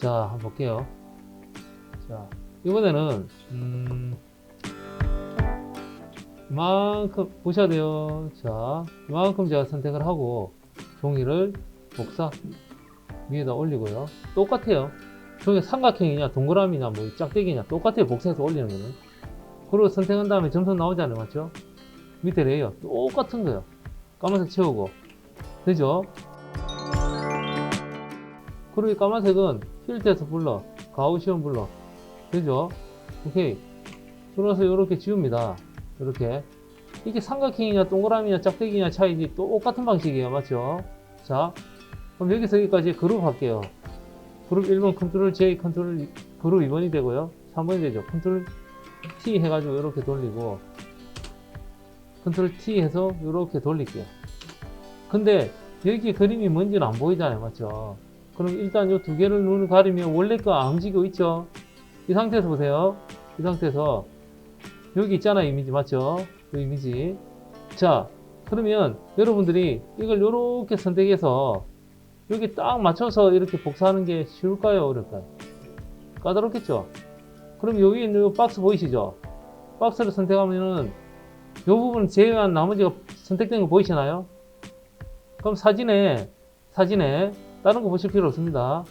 자, 한번 볼게요. 자, 이번에는, 음, 이만큼, 보셔야 돼요. 자, 이만큼 제가 선택을 하고, 종이를 복사 위에다 올리고요. 똑같아요. 종이 삼각형이냐, 동그라미냐, 뭐, 짝대기냐, 똑같아요. 복사해서 올리는 거는. 그리고 선택한 다음에 점수 나오잖아요. 맞죠? 밑에 레이어. 똑같은 거예요. 까만색 채우고. 되죠? 그리고 이 까만색은 필드에서 불러. 가우시온 불러. 되죠? 오케이. 그래서 이렇게 지웁니다. 이렇게. 이게 삼각형이냐, 동그라미냐, 짝대기냐 차이지 똑같은 방식이에요. 맞죠? 자, 그럼 여기서 여기까지 그룹 할게요. 그룹 1번 컨트롤 J, 컨트롤 그룹 2번이 되고요. 3번이 되죠. 컨트롤 T 해가지고 이렇게 돌리고, 컨트롤 T 해서 이렇게 돌릴게요. 근데 여기 그림이 뭔지는 안 보이잖아요. 맞죠? 그럼 일단 이 두 개를 눈을 가리면 원래 거 안 움직이고 있죠? 이 상태에서 보세요. 이 상태에서 여기 있잖아요. 이미지 맞죠? 이 이미지. 자, 그러면 여러분들이 이걸 이렇게 선택해서 여기 딱 맞춰서 이렇게 복사하는 게 쉬울까요? 어려울까요? 까다롭겠죠? 그럼 여기 있는 이 박스 보이시죠? 박스를 선택하면은 이 부분 제외한 나머지가 선택된 거 보이시나요? 그럼 사진에, 사진에 다른 거 보실 필요 없습니다.